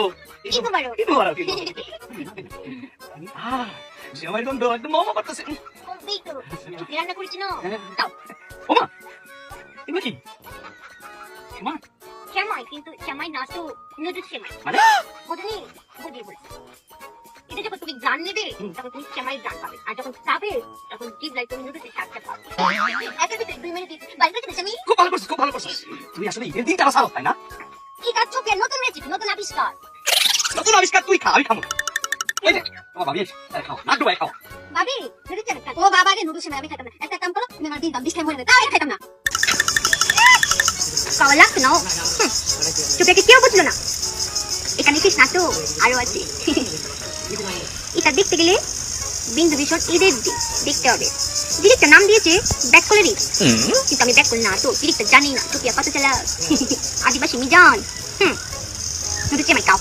ও ঈদ মোবারক। ঈদ মোবারক, ঈদ মোবারক। আহ, সেমাই গন্ধ একদম মামা করতেছে। এই তো। রান্না করেছি না? হ্যাঁ। দাও। ওমা এগুলো কি? মা সেমাই কিন্তু সেমাই না তো নুডলস সেমাই মানে? এটা যখন তুমি গান নেবে তখন তুমি সেমাই গান পাবে। আর যখন খাবে তখন জিবলাই তুমি নুডলসের স্বাদটা পাবে। একের ভিতরে দুই মিনিট বাইরে থেকে আমি খুব ভালো করছিস খুব ভালো করছিস। তুই আসলে ঈদের দিনটা আমার সারো তাই না? কি কাজ চোখে নতুন রেসিপি নতুন আবিষ্কার। নতুন আবিষ্কার তুই খা আমি খাব। এই দেখ তোমার ভাবি এসে, তাই খাও না ডুবাই খাও। ভাবি। ও বাবা আগে নুডলস আমি খেতাম না। একটা কাম করো তুমি আমার দিন দাম বিশ টাকা মরে তাও আমি খেতাম না। খাওয়া লাগতো না। তোকে কি কেউ বুঝলো না? এখানে শেষ না তো আরও আছে। এটা দেখতে গেলে বিন্দু ভীষণ ঈদের দিন দেখতে হবে। ডিরেক্টর নাম দিয়েছে ব্যাক করে কিন্তু আমি ব্যাক করি না তো ডিরেক্টর জানি না টুকিয়া কত চালা। আদিবাসী মিজান। হুম নুডলস সেমাই খাও